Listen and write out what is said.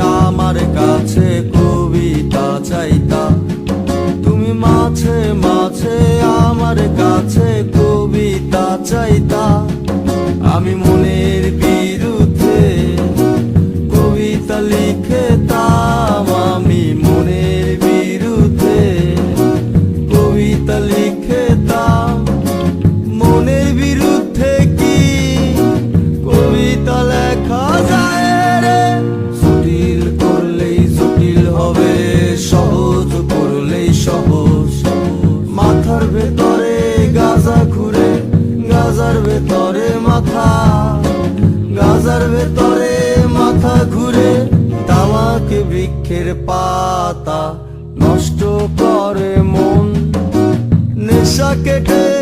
আমার কাছে কবিতা চাইতা। তুমি মাঝে মাঝে আমার কাছে কবিতা চাইতা। আমি মনের ভেতরে গাজা ঘুরে গাজার ভেতরে মাথা, গাজার ভেতরে মাথা ঘুরে, তামাক বৃক্ষের পাতা নষ্ট করে মন। নেশা কেটে